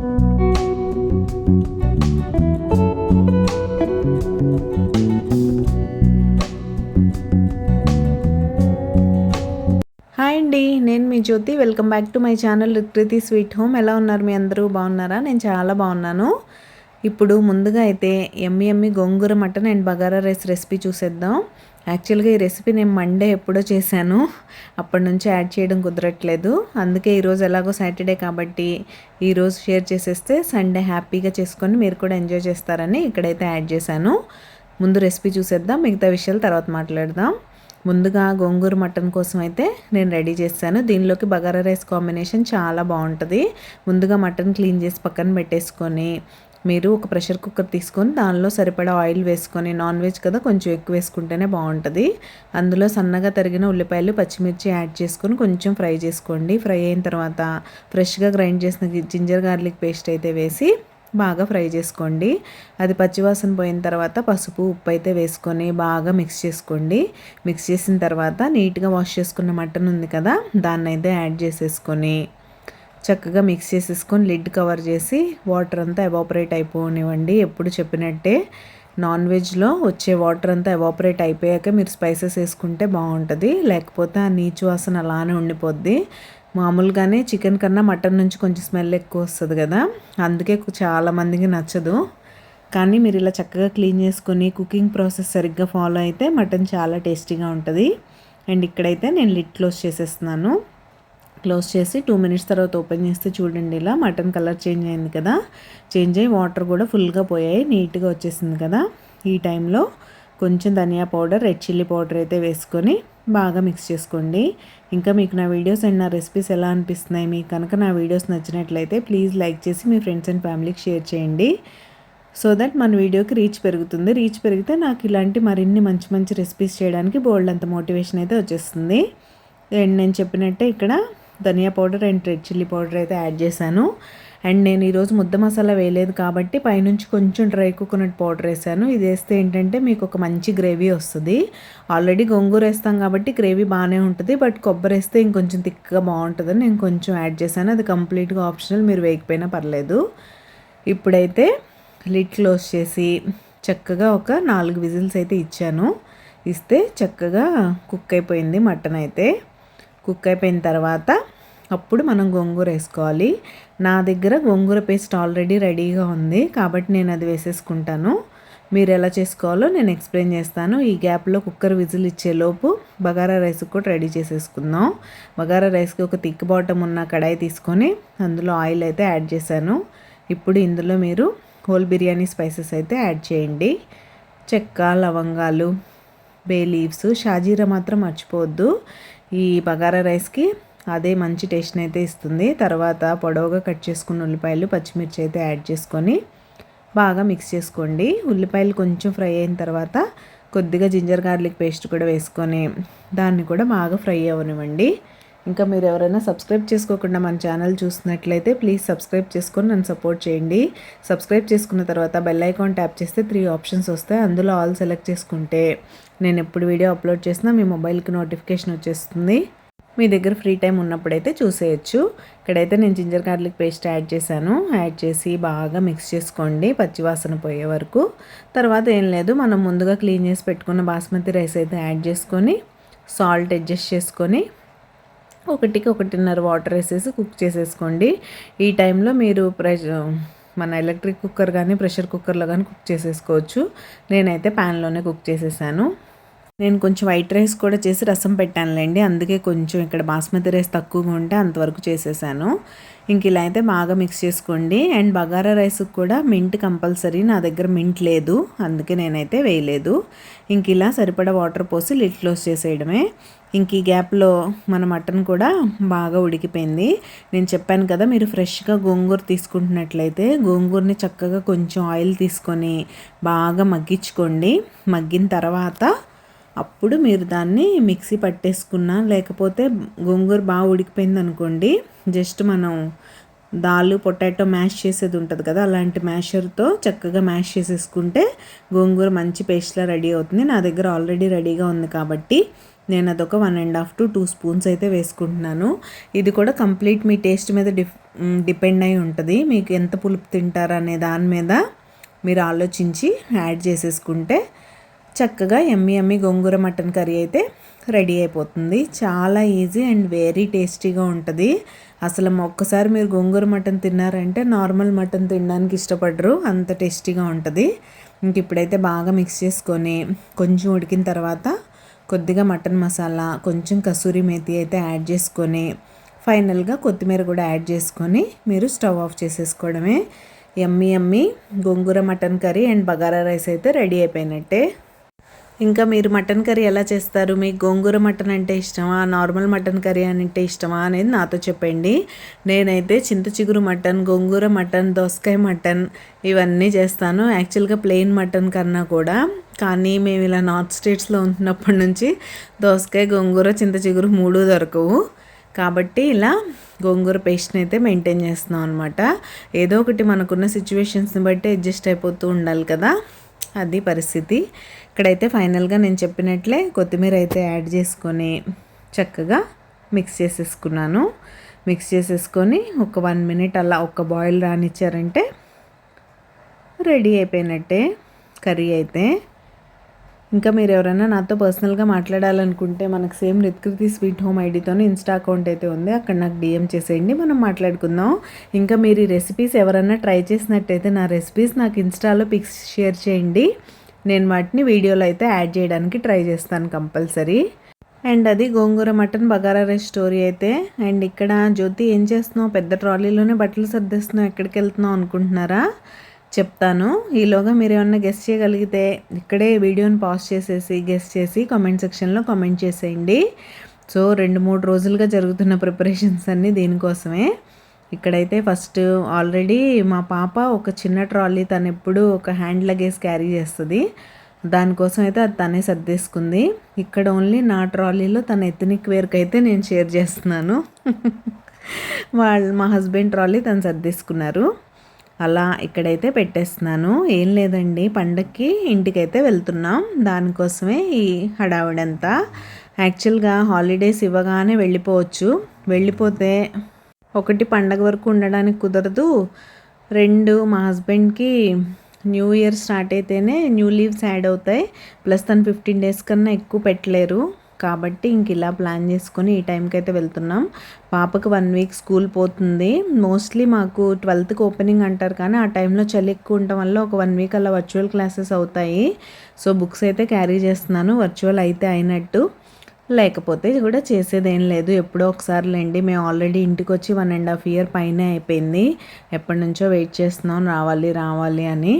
Hi అండి నేను మీ Jyothi. Welcome back to my channel రికృతి sweet home. ఎలా ఉన్నారు మీ అందరూ? బాగున్నారా? నేను చాలా బాగున్నాను. ఇప్పుడు ముందుగా అయితే yummy yummy gongura mutton and bagara rice recipe చూసేద్దాం. యాక్చువల్గా ఈ రెసిపీ నేను మండే ఎప్పుడో చేశాను. అప్పటి నుంచి యాడ్ చేయడం కుదరట్లేదు. అందుకే ఈరోజు ఎలాగో సాటర్డే కాబట్టి ఈరోజు షేర్ చేసేస్తే సండే హ్యాపీగా చేసుకొని మీరు కూడా ఎంజాయ్ చేస్తారని ఇక్కడైతే యాడ్ చేశాను. ముందు రెసిపీ చూసేద్దాం మిగతా విషయాలు తర్వాత మాట్లాడదాం. ముందుగా గోంగూర మటన్ కోసం అయితే నేను రెడీ చేశాను. దీనిలోకి బగారా రైస్ కాంబినేషన్ చాలా బాగుంటుంది. ముందుగా మటన్ క్లీన్ చేసి పక్కన పెట్టేసుకొని మీరు ఒక ప్రెషర్ కుక్కర్ తీసుకొని దానిలో సరిపడా ఆయిల్ వేసుకొని నాన్ వెజ్ కదా కొంచెం ఎక్కువ వేసుకుంటేనే బాగుంటుంది. అందులో సన్నగా తరిగిన ఉల్లిపాయలు పచ్చిమిర్చి యాడ్ చేసుకొని కొంచెం ఫ్రై చేసుకోండి. ఫ్రై అయిన తర్వాత ఫ్రెష్గా గ్రైండ్ చేసిన జింజర్ గార్లిక్ పేస్ట్ అయితే వేసి బాగా ఫ్రై చేసుకోండి. అది పచ్చివాసన పోయిన తర్వాత పసుపు ఉప్పు అయితే వేసుకొని బాగా మిక్స్ చేసుకోండి. మిక్స్ చేసిన తర్వాత నీట్గా వాష్ చేసుకున్న మటన్ ఉంది కదా దాన్ని అయితే యాడ్ చేసేసుకొని చక్కగా మిక్స్ చేసేసుకొని లిడ్ కవర్ చేసి వాటర్ అంతా ఎవాపరేట్ అయిపోనివ్వండి. ఎప్పుడు చెప్పినట్టే నాన్ వెజ్లో వచ్చే వాటర్ అంతా ఎవాపరేట్ అయిపోయాక మీరు స్పైసెస్ వేసుకుంటే బాగుంటుంది. లేకపోతే ఆ నీచు వాసన అలానే ఉండిపోద్ది. మామూలుగానే చికెన్ కన్నా మటన్ నుంచి కొంచెం స్మెల్ ఎక్కువ వస్తుంది కదా. అందుకే చాలామందికి నచ్చదు. కానీ మీరు ఇలా చక్కగా క్లీన్ చేసుకొని కుకింగ్ ప్రాసెస్ సరిగ్గా ఫాలో అయితే మటన్ చాలా టేస్టీగా ఉంటుంది. అండ్ ఇక్కడైతే నేను లిట్ క్లోజ్ చేసేస్తున్నాను. క్లోజ్ చేసి టూ మినిట్స్ తర్వాత ఓపెన్ చేస్తే చూడండి ఇలా మటన్ కలర్ చేంజ్ అయింది కదా. చేంజ్ అయ్యి వాటర్ కూడా ఫుల్గా పోయాయి నీట్గా వచ్చేసింది కదా. ఈ టైంలో కొంచెం dhaniya powder red chilli powder అయితే వేసుకొని బాగా మిక్స్ చేసుకోండి. ఇంకా మీకు నా వీడియోస్ అండ్ నా రెసిపీస్ ఎలా అనిపిస్తున్నాయి మీకు కనుక నా వీడియోస్ నచ్చినట్లయితే ప్లీజ్ లైక్ చేసి మీ ఫ్రెండ్స్ అండ్ ఫ్యామిలీకి షేర్ చేయండి. సో దట్ మన వీడియోకి రీచ్ పెరుగుతుంది. రీచ్ పెరిగితే నాకు ఇలాంటి మరిన్ని మంచి మంచి రెసిపీస్ చేయడానికి బోల్డ్ అంత మోటివేషన్ అయితే వచ్చేస్తుంది. అండ్ నేను చెప్పినట్టే ఇక్కడ dhaniya powder and red chilli powder అయితే యాడ్ చేశాను. అండ్ నేను ఈరోజు ముద్ద మసాలా వేయలేదు కాబట్టి పైనుంచి కొంచెం డ్రై కోకోనట్ పౌడర్ వేసాను. ఇది వేస్తే ఏంటంటే మీకు ఒక మంచి గ్రేవీ వస్తుంది. ఆల్రెడీ గోంగూర వేస్తాం కాబట్టి గ్రేవీ బాగానే ఉంటుంది. బట్ కొబ్బరి వేస్తే ఇంకొంచెం థిక్గా బాగుంటుందని నేను కొంచెం యాడ్ చేశాను. అది కంప్లీట్గా ఆప్షనల్ మీరు వేయకపోయినా పర్లేదు. ఇప్పుడైతే లిడ్ క్లోజ్ చేసి చక్కగా ఒక నాలుగు విజిల్స్ అయితే ఇచ్చాను. ఇస్తే చక్కగా కుక్ అయిపోయింది మటన్ అయితే. కుక్ అయిపోయిన తర్వాత అప్పుడు మనం గోంగూర వేసుకోవాలి. నా దగ్గర గోంగూర పేస్ట్ ఆల్రెడీ రెడీగా ఉంది. కాబట్టి నేను అది వేసేసుకుంటాను. మీరు ఎలా చేసుకోవాలో నేను ఎక్స్ప్లెయిన్ చేస్తాను. ఈ గ్యాప్లో కుక్కర్ విజిల్ ఇచ్చేలోపు బగారా రైస్ కూడా రెడీ చేసేసుకుందాం. బగారా రైస్కి ఒక థిక్ బాటమ్ ఉన్న కడాయి తీసుకొని అందులో ఆయిల్ అయితే యాడ్ చేశాను. ఇప్పుడు ఇందులో మీరు హోల్ బిర్యానీ స్పైసెస్ అయితే యాడ్ చేయండి. చెక్క లవంగాలు బే లీవ్స్ షాజీరా మాత్రం మర్చిపోవద్దు. ఈ బగారా రైస్కి అదే మంచి టేస్ట్ని అయితే ఇస్తుంది. తర్వాత పొడవుగా కట్ చేసుకున్న ఉల్లిపాయలు పచ్చిమిర్చి అయితే యాడ్ చేసుకొని బాగా మిక్స్ చేసుకోండి. ఉల్లిపాయలు కొంచెం ఫ్రై అయిన తర్వాత కొద్దిగా జింజర్ గార్లిక్ పేస్ట్ కూడా వేసుకొని దాన్ని కూడా బాగా ఫ్రై అవ్వనివ్వండి. ఇంకా మీరు ఎవరైనా సబ్స్క్రైబ్ చేసుకోకుండా మన ఛానల్ చూసినట్లయితే ప్లీజ్ సబ్స్క్రైబ్ చేసుకొని నన్ను సపోర్ట్ చేయండి. సబ్స్క్రైబ్ చేసుకున్న తర్వాత బెల్ ఐకాన్ ట్యాప్ చేస్తే త్రీ ఆప్షన్స్ వస్తాయి. అందులో ఆల్ సెలెక్ట్ చేసుకుంటే నేను ఎప్పుడు వీడియో అప్లోడ్ చేసినా మీ మొబైల్కి నోటిఫికేషన్ వచ్చేస్తుంది. మీ దగ్గర ఫ్రీ టైం ఉన్నప్పుడైతే చూసేయచ్చు. ఇక్కడైతే నేను జింజర్ గార్లిక్ పేస్ట్ యాడ్ చేశాను. యాడ్ చేసి బాగా మిక్స్ చేసుకోండి. పచ్చివాసన పోయే వరకు. తర్వాత ఏం లేదు మనం ముందుగా క్లీన్ చేసి పెట్టుకున్న బాస్మతి రైస్ అయితే యాడ్ చేసుకొని సాల్ట్ అడ్జస్ట్ చేసుకొని ఒకటికి ఒకటిన్నర వాటర్ వేసేసి కుక్ చేసేసుకోండి. ఈ టైంలో మీరు ప్రెష మన ఎలక్ట్రిక్ కుక్కర్ కానీ ప్రెషర్ కుక్కర్లో కానీ కుక్ చేసేసుకోవచ్చు. నేనైతే ప్యాన్లోనే కుక్ చేసేసాను. నేను కొంచెం వైట్ రైస్ కూడా చేసి రసం పెట్టానులేండి. అందుకే కొంచెం ఇక్కడ బాస్మతి రైస్ తక్కువగా ఉంటే అంతవరకు చేసేసాను. ఇంక ఇలా అయితే బాగా మిక్స్ చేసుకోండి. అండ్ బగారా రైస్కి కూడా మింట్ కంపల్సరీ. నా దగ్గర మింట్ లేదు. అందుకే నేనైతే వేయలేదు. ఇంక ఇలా సరిపడా వాటర్ పోసి లిట్ క్లోజ్ చేసేయడమే. ఇంక ఈ గ్యాప్లో మన మటన్ కూడా బాగా ఉడికిపోయింది. నేను చెప్పాను కదా మీరు ఫ్రెష్గా గోంగూర తీసుకుంటున్నట్లయితే గోంగూరని చక్కగా కొంచెం ఆయిల్ తీసుకొని బాగా మగ్గించుకోండి. మగ్గిన తర్వాత అప్పుడు మీరు దాన్ని మిక్సీ పట్టేసుకున్నా లేకపోతే గోంగూర బాగా ఉడికిపోయింది అనుకోండి జస్ట్ మనం దాలు పొటాటో మ్యాష్ చేసేది ఉంటుంది కదా అలాంటి మ్యాషర్తో చక్కగా మ్యాష్ చేసేసుకుంటే గోంగూర మంచి పేస్ట్లా రెడీ అవుతుంది. నా దగ్గర ఆల్రెడీ రెడీగా ఉంది కాబట్టి నేను అదొక one and half to two spoons అయితే వేసుకుంటున్నాను. ఇది కూడా కంప్లీట్ మీ టేస్ట్ మీద డిఫ్ డిపెండ్ అయి ఉంటుంది. మీకు ఎంత పులుపు తింటారు అనే దాని మీద మీరు ఆలోచించి యాడ్ చేసేసుకుంటే చక్కగా yummy yummy gongura mutton curry అయితే రెడీ అయిపోతుంది. చాలా ఈజీ అండ్ వెరీ టేస్టీగా ఉంటుంది. అసలు ఒక్కసారి మీరు గోంగూర మటన్ తిన్నారంటే నార్మల్ మటన్ తినడానికి ఇష్టపడరు అంత టేస్టీగా ఉంటుంది. ఇంక ఇప్పుడైతే బాగా మిక్స్ చేసుకొని కొంచెం ఉడికిన తర్వాత కొద్దిగా మటన్ మసాలా కొంచెం కసూరి మేతి అయితే యాడ్ చేసుకొని ఫైనల్గా కొత్తిమీర కూడా యాడ్ చేసుకొని మీరు స్టవ్ ఆఫ్ చేసేసుకోవడమే. Yummy yummy gongura mutton curry and bagara rice అయితే రెడీ అయిపోయినట్టే. ఇంకా మీరు మటన్ కర్రీ ఎలా చేస్తారు? మీకు గోంగూర మటన్ అంటే ఇష్టమా? నార్మల్ మటన్ కర్రీ అంటే ఇష్టమా అనేది నాతో చెప్పండి. నేనైతే చింత చిగురు మటన్ గోంగూర మటన్ దోసకాయ మటన్ ఇవన్నీ చేస్తాను. యాక్చువల్గా ప్లెయిన్ మటన్ కన్నా కూడా. కానీ మేము ఇలా నార్త్ స్టేట్స్లో ఉంటున్నప్పటి నుంచి దోసకాయ గోంగూర చింత చిగురు మూడు దొరకవు. కాబట్టి ఇలా గోంగూర పేస్ట్ని అయితే మెయింటైన్ చేస్తున్నాం అనమాట ఏదో ఒకటి మనకున్న సిచ్యువేషన్స్ని బట్టి అడ్జస్ట్ అయిపోతూ ఉండాలి కదా. అది పరిస్థితి. ఇక్కడైతే ఫైనల్గా నేను చెప్పినట్లే కొత్తిమీర అయితే యాడ్ చేసుకొని చక్కగా మిక్స్ చేసేసుకున్నాను. మిక్స్ చేసేసుకొని ఒక వన్ మినిట్ అలా ఒక బాయిల్ రానిచ్చారంటే రెడీ అయిపోయినట్టే కర్రీ అయితే. ఇంకా మీరు ఎవరైనా నాతో పర్సనల్గా మాట్లాడాలనుకుంటే మనకు సేమ్ రిత్కృతి స్వీట్ హోమ్ ఐడితోనే ఇన్స్టా అకౌంట్ అయితే ఉంది. అక్కడ నాకు డిఎం చేసేయండి మనం మాట్లాడుకుందాం. ఇంకా మీరు ఈ రెసిపీస్ ఎవరైనా ట్రై చేసినట్టయితే నా రెసిపీస్ నాకు ఇన్స్టాలో పిక్స్ షేర్ చేయండి. నేను వాటిని వీడియోలో అయితే యాడ్ చేయడానికి ట్రై చేస్తాను కంపల్సరీ. అండ్ అది gongura mutton bagara rice story అయితే. అండ్ ఇక్కడ జ్యోతి ఏం చేస్తున్నావు? పెద్ద ట్రాలీలోనే బట్టలు సర్దిస్తున్నావు. ఎక్కడికి వెళ్తున్నావు అనుకుంటున్నారా? చెప్తాను. ఈలోగా మీరు ఏమన్నా గెస్ట్ చేయగలిగితే ఇక్కడే వీడియోని పాజ్ చేసేసి గెస్ట్ చేసి కామెంట్ సెక్షన్లో కామెంట్ చేసేయండి. సో రెండు మూడు రోజులుగా జరుగుతున్న ప్రిపరేషన్స్ అన్నీ దీనికోసమే. ఇక్కడైతే ఫస్ట్ ఆల్రెడీ మా పాప ఒక చిన్న ట్రాలీ తను ఎప్పుడు ఒక హ్యాండ్ లగేజ్ క్యారీ చేస్తుంది. దానికోసం అయితే అది తనే సర్దేసుకుంది. ఇక్కడ ఓన్లీ నా ట్రాలీలో తన ఎథనిక్ వేర్కి అయితే నేను షేర్ చేస్తున్నాను. వాళ్ళు మా హస్బెండ్ ట్రాలీ తను సర్దేసుకున్నారు. అలా ఇక్కడైతే పెట్టేస్తున్నాను. ఏం లేదండి పండక్కి ఇంటికైతే వెళ్తున్నాం. దానికోసమే ఈ హడావిడంతా. యాక్చువల్గా హాలిడేస్ ఇవ్వగానే వెళ్ళిపోవచ్చు. వెళ్ళిపోతే ఒకటి పండగ వరకు ఉండడానికి కుదరదు. రెండు మా హస్బెండ్కి న్యూ ఇయర్ స్టార్ట్ అయితేనే న్యూ లీవ్స్ యాడ్ అవుతాయి. ప్లస్ తను ఫిఫ్టీన్ డేస్ కన్నా ఎక్కువ పెట్టలేరు. కాబట్టి ఇంక ఇలా ప్లాన్ చేసుకొని ఈ టైంకి అయితే వెళ్తున్నాం. పాపకు వన్ వీక్ స్కూల్ పోతుంది. మోస్ట్లీ మాకు ట్వెల్త్కి ఓపెనింగ్ అంటారు కానీ ఆ టైంలో చలి ఎక్కువ ఉండటం వల్ల ఒక వన్ వీక్ అలా వర్చువల్ క్లాసెస్ అవుతాయి. సో బుక్స్ అయితే క్యారీ చేస్తున్నాను. వర్చువల్ అయితే అయినట్టు. లేకపోతే కూడా చేసేదేం లేదు. ఎప్పుడో ఒకసారి లేండి మేము ఆల్రెడీ ఇంటికి వచ్చి వన్ అండ్ హాఫ్ ఇయర్ పైన అయిపోయింది. ఎప్పటి నుంచో వెయిట్ చేస్తున్నాం రావాలి రావాలి అని.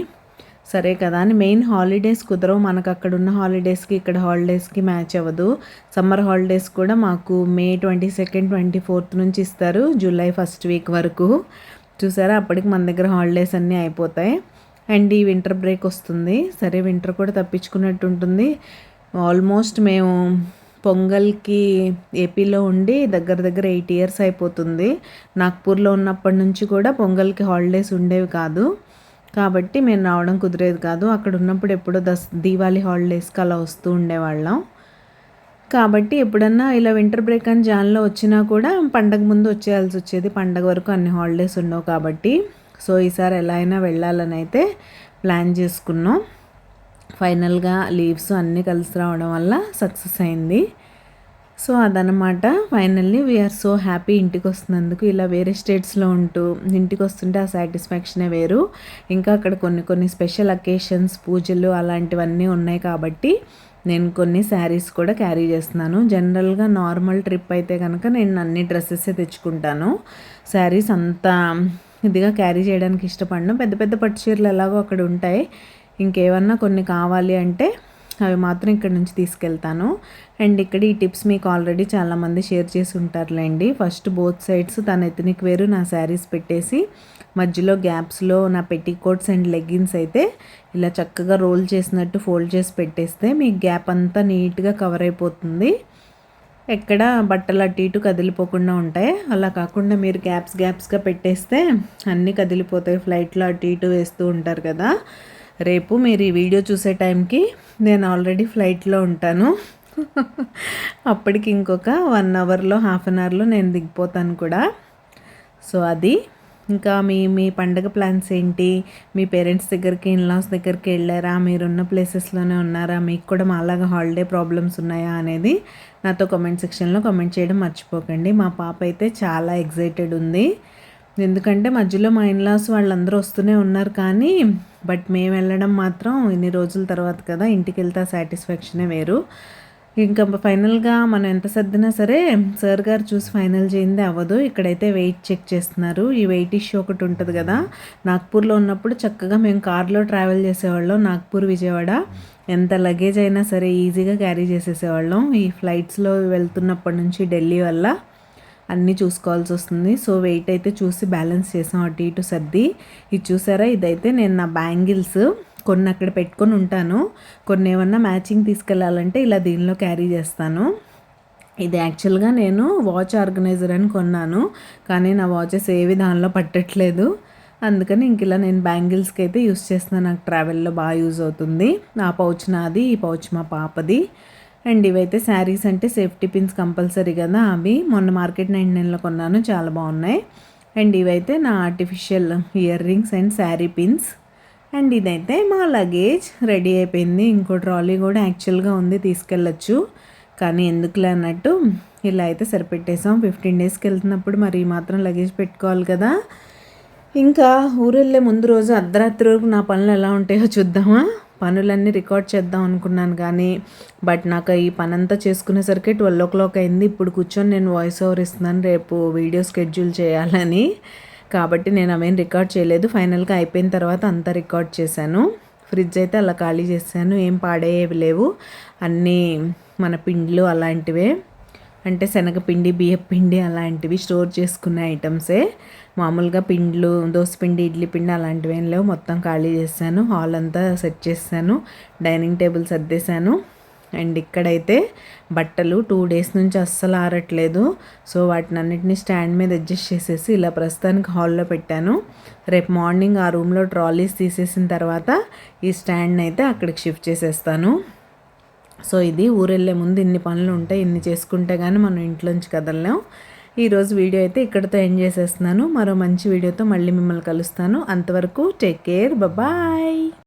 సరే కదా అని మెయిన్ హాలిడేస్ కుదరవు. మనకు అక్కడ ఉన్న హాలిడేస్కి ఇక్కడ హాలిడేస్కి మ్యాచ్ అవ్వదు. సమ్మర్ హాలిడేస్ కూడా మాకు May twenty second twenty fourth నుంచి ఇస్తారు జూలై ఫస్ట్ వీక్ వరకు. చూసారా? అప్పటికి మన దగ్గర హాలిడేస్ అన్నీ అయిపోతాయి. అండ్ ఈ వింటర్ బ్రేక్ వస్తుంది. సరే వింటర్ కూడా తప్పించుకున్నట్టు ఉంటుంది ఆల్మోస్ట్ మేము పొంగల్కి ఏపీలో ఉండి దగ్గర దగ్గర ఎయిట్ ఇయర్స్ అయిపోతుంది. నాగ్పూర్లో ఉన్నప్పటి నుంచి కూడా పొంగల్కి హాలిడేస్ ఉండేవి కాదు. కాబట్టి మేము రావడం కుదిరేది కాదు. అక్కడ ఉన్నప్పుడు ఎప్పుడో దస్ దీవాలి హాలిడేస్కి అలా వస్తూ ఉండేవాళ్ళం. కాబట్టి ఎప్పుడన్నా ఇలా వింటర్ బ్రేక్ అని జాన్లో వచ్చినా కూడా పండగ ముందు వచ్చేయాల్సి వచ్చేది. పండగ వరకు అన్ని హాలిడేస్ ఉండవు కాబట్టి. సో ఈసారి ఎలా అయినా వెళ్ళాలని అయితే ప్లాన్ చేసుకున్నాం. ఫైనల్గా లీవ్స్ అన్నీ కలిసి రావడం వల్ల సక్సెస్ అయింది. సో అదనమాట ఫైనల్లీ వీఆర్ సో హ్యాపీ ఇంటికి వస్తున్నందుకు. ఇలా వేరే స్టేట్స్లో ఉంటూ ఇంటికి వస్తుంటే ఆ సాటిస్ఫాక్షనే వేరు. ఇంకా అక్కడ కొన్ని కొన్ని స్పెషల్ అకేషన్స్ పూజలు అలాంటివన్నీ ఉన్నాయి కాబట్టి నేను కొన్ని శారీస్ కూడా క్యారీ చేస్తున్నాను. జనరల్గా నార్మల్ ట్రిప్ అయితే కనుక నేను అన్ని డ్రెస్సెస్ తెచ్చుకుంటాను. శారీస్ అంత ఇదిగా క్యారీ చేయడానికి ఇష్టపడను. పెద్ద పెద్ద పట్టు చీరలు ఎలాగో అక్కడ ఉంటాయి. ఇంకేమన్నా కొన్ని కావాలి అంటే అవి మాత్రం ఇక్కడ నుంచి తీసుకెళ్తాను. అండ్ ఇక్కడ ఈ టిప్స్ మీకు ఆల్రెడీ చాలామంది షేర్ చేసి ఉంటారులేండి. ఫస్ట్ బోత్ సైడ్స్ తన ఎత్నిక్ వేరు నా శారీస్ పెట్టేసి మధ్యలో గ్యాప్స్లో నా పెట్టికోట్స్ అండ్ లెగ్గిన్స్ అయితే ఇలా చక్కగా రోల్ చేసినట్టు ఫోల్డ్ చేసి పెట్టేస్తే మీ గ్యాప్ అంతా నీట్గా కవర్ అయిపోతుంది. ఎక్కడ బట్టలు అటు ఇటు కదిలిపోకుండా ఉంటాయి. అలా కాకుండా మీరు గ్యాప్స్ గ్యాప్స్గా పెట్టేస్తే అన్నీ కదిలిపోతాయి. ఫ్లైట్లో అటు ఇటు వేస్తూ ఉంటారు కదా. రేపు మీరు ఈ వీడియో చూసే టైంకి నేను ఆల్రెడీ ఫ్లైట్లో ఉంటాను. అప్పటికి ఇంకొక వన్ అవర్లో హాఫ్ అన్ అవర్లో నేను దిగిపోతాను కూడా. సో అది. ఇంకా మీ మీ పండగ ప్లాన్స్ ఏంటి? మీ పేరెంట్స్ దగ్గరికి ఇన్లాస్ దగ్గరికి వెళ్ళారా? మీరున్న ప్లేసెస్లోనే ఉన్నారా? మీకు కూడా మాలాగా హాలిడే ప్రాబ్లమ్స్ ఉన్నాయా అనేది నాతో కామెంట్ సెక్షన్లో కామెంట్ చేయడం మర్చిపోకండి. మా పాప అయితే చాలా ఎగ్జైటెడ్ ఉంది. ఎందుకంటే మధ్యలో మా ఇన్లాస్ వాళ్ళందరూ వస్తూనే ఉన్నారు కానీ బట్ మేము వెళ్ళడం మాత్రం ఇన్ని రోజుల తర్వాత కదా ఇంటికి వెళ్తే సాటిస్ఫాక్షనే వేరు. ఇంకా ఫైనల్గా మనం ఎంత సర్దినా సరే సార్ గారు చూసి ఫైనల్ చేయింది అవ్వదు. ఇక్కడైతే వెయిట్ చెక్ చేస్తున్నారు. ఈ వెయిట్ ఇష్యూ ఒకటి ఉంటుంది కదా నాగ్పూర్లో ఉన్నప్పుడు చక్కగా మేము కార్లో ట్రావెల్ చేసేవాళ్ళం నాగ్పూర్ విజయవాడ. ఎంత లగేజ్ అయినా సరే ఈజీగా క్యారీ చేసేసేవాళ్ళం. ఈ ఫ్లైట్స్లో వెళ్తున్నప్పటి నుంచి ఢిల్లీ వల్ల అన్నీ చూసుకోవాల్సి వస్తుంది. సో వెయిట్ అయితే చూసి బ్యాలెన్స్ చేసాం అటు ఇటు సర్ది. ఇది చూసారా? ఇదైతే నేను నా బ్యాంగిల్స్ కొన్ని అక్కడ పెట్టుకొని ఉంటాను. కొన్ని ఏమన్నా మ్యాచింగ్ తీసుకెళ్ళాలంటే ఇలా దీనిలో క్యారీ చేస్తాను. ఇది యాక్చువల్గా నేను వాచ్ ఆర్గనైజర్ అని కొన్నాను. కానీ నా వాచెస్ ఏవి దానిలో పట్టట్లేదు. అందుకని ఇంక ఇలా నేను బ్యాంగిల్స్కి అయితే యూస్ చేస్తున్నాను. నాకు ట్రావెల్లో బాగా యూజ్ అవుతుంది. ఆ పౌచ్ నాది ఈ పౌచ్ మా పాపది. అండ్ ఇవైతే శారీస్ అంటే సేఫ్టీ పిన్స్ కంపల్సరీ కదా అవి. మొన్న మార్కెట్ నైన్ నైన్లో కొన్నాను చాలా బాగున్నాయి. అండ్ ఇవైతే నా artificial earrings and sari pins and ఇదైతే మా లగేజ్ రెడీ అయిపోయింది. ఇంకో ట్రాలీ కూడా యాక్చువల్గా ఉంది తీసుకెళ్ళచ్చు. కానీ ఎందుకులే అన్నట్టు ఇలా అయితే సరిపెట్టేసాం. ఫిఫ్టీన్ డేస్కి వెళ్తున్నప్పుడు మరి మాత్రం లగేజ్ పెట్టుకోవాలి కదా. ఇంకా ఊరు వెళ్ళే ముందు రోజు అర్ధరాత్రి వరకు నా పనులు ఎలా ఉంటాయో చూద్దామా? పనులన్నీ రికార్డ్ చేద్దాం అనుకున్నాను కానీ బట్ నాకు ఈ పని అంతా చేసుకునేసరికి ట్వెల్వ్ ఓ క్లాక్ అయింది. ఇప్పుడు కూర్చొని నేను వాయిస్ ఓవర్ ఇస్తున్నాను. రేపు వీడియో స్కెడ్యూల్ చేయాలని. కాబట్టి నేను అవేం రికార్డ్ చేయలేదు. ఫైనల్గా అయిపోయిన తర్వాత అంతా రికార్డ్ చేశాను. ఫ్రిడ్జ్ అయితే అలా ఖాళీ చేశాను. ఏం పాడేవి లేవు. అన్నీ మన పిండ్లు అలాంటివే. అంటే శనగపిండి బియ్యపిండి అలాంటివి స్టోర్ చేసుకున్న ఐటమ్సే. మామూలుగా పిండ్లు పిండి ఇడ్లీ పిండి అలాంటివి ఏం లేవు. మొత్తం ఖాళీ చేశాను. హాల్ అంతా సెట్ చేశాను. Dining table సర్దేశాను. అండ్ ఇక్కడైతే బట్టలు టూ డేస్ నుంచి అస్సలు ఆరట్లేదు. సో వాటిని అన్నిటిని స్టాండ్ మీద అడ్జస్ట్ చేసేసి ఇలా ప్రస్తుతానికి హాల్లో పెట్టాను. రేపు మార్నింగ్ ఆ రూమ్లో ట్రాలీస్ తీసేసిన తర్వాత ఈ స్టాండ్ని అయితే అక్కడికి షిఫ్ట్ చేసేస్తాను. సో ఇది ఊరెళ్ళే ముందు ఇన్ని పనులు ఉంటాయి ఇన్ని చేసుకుంటే కానీ మనం ఇంట్లోంచి కదలలేం. ఈరోజు వీడియో అయితే ఇక్కడితో ఎండ్ చేసేస్తున్నాను. మరో మంచి వీడియోతో మళ్ళీ మిమ్మల్ని కలుస్తాను. అంతవరకు టేక్ కేర్. బాయ్